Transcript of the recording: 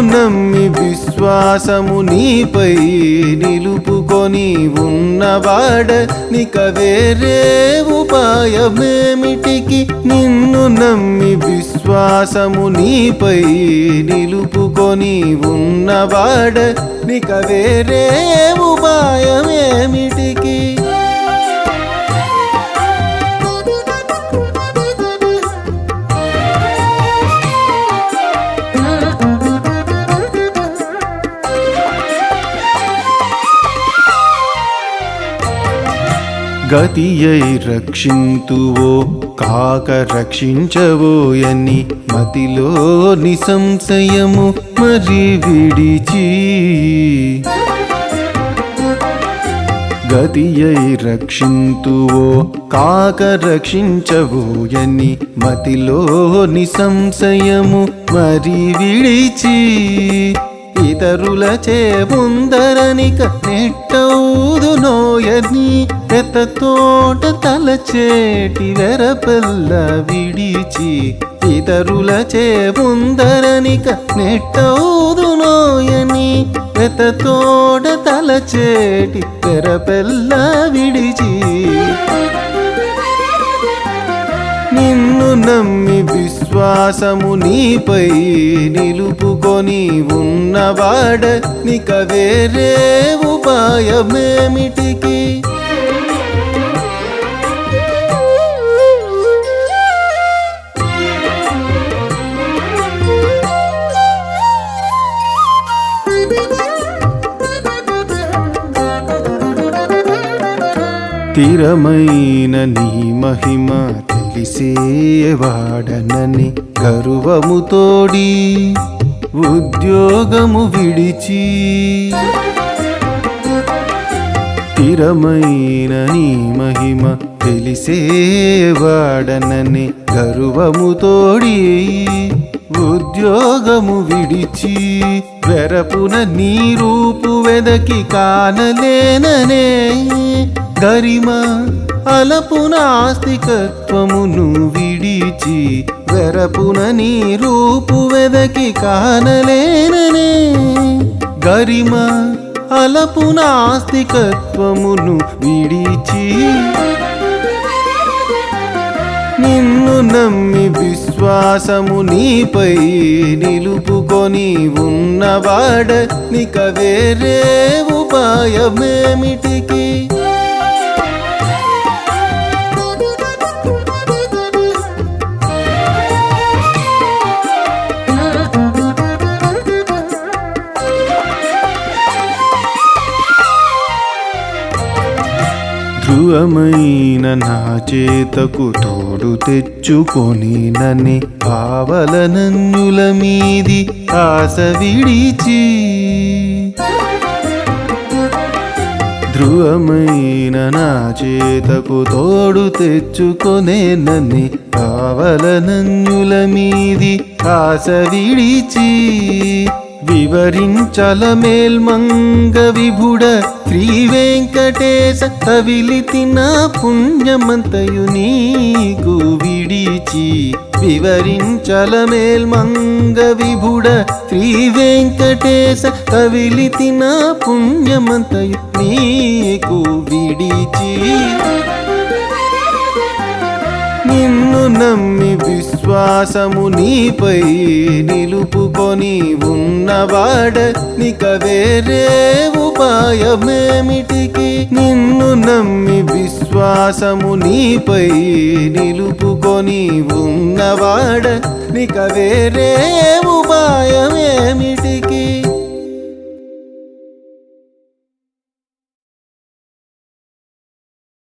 నమ్మి విశ్వాసము నీపై నిలుపుకొని ఉన్నవాడ నిక వేరే ఉపాయమేమిటికి? నిన్ను నమ్మి విశ్వాసము నీపై నిలుపుకొని ఉన్నవాడ నిక వేరే ఉపాయమేమిటికి? గతియై రక్షింతువో కాక రక్షించవోయని మతిలో నిసంశయము మరి విడిచి. గతియై రక్షింతువో కాక రక్షించవోయని మతిలో నిసంశయము మరి విడిచి. ఇతరులచే ముందరనిక నెట్టవుదునోయని పెతతోట తలచేటి వెరపల్ల విడిచి ఇతరులచే ముందరనిక నెట్టవుదునోయని పెతతోట తలచేటి వెరపల్ల విడిచి నిన్ను నమ్మి విశ్వాసము నీపై నిలుపుకొని ఉన్నవాడ నిక వేరే ఉపాయమేమిటికి? స్థిరమైన నీ మహిమ తెలిసేవాడనని గర్వముతోడి ఉద్యోగము విడిచి స్థిరమైన నీ మహిమ తెలిసేవాడనని గర్వము తోడి ఉద్యోగము విడిచి వెరపున నీ రూపు వెదకి కానలేననే గరిమ అలపున ఆస్తికత్వమును విడిచి వెరపున నీ రూపు వెదకి కానలేననే. గరిమ అలపున ఆస్తికత్వమును విడిచి నిన్ను నమ్మి విశ్వాసము నీపై నిలుపుకొని ఉన్నవాడ నిక వేరే ఉపాయమేమిటికి? ధ్రువమైన నా చేతకు తోడు తెచ్చుకొని నని పావలనన్యుల మీది ఆశ విడిచి. ధ్రువమైన నా చేతకు తోడు తెచ్చుకొనే నని పావలనన్యుల మీది ఆశ విడిచి. వివరించల మేల్మంగ విభుడ శ్రీ వెంకటేశ కవిలితి నా పుణ్యమంతయు నీకు విడిచి వివరించల మేల్మంగ విభుడ శ్రీ వెంకటేశ కవిలితి నా పుణ్యమంతయు నీకు విడిచి నిన్ను నమ్మి విశ్వాసము నీపై నిలుపుకొని ఉన్నవాడ నిక వేరే ఉపాయమేమిటికి? నిన్ను నమ్మి విశ్వాసము నీపై నిలుపుకొని ఉన్నవాడ నిక వేరే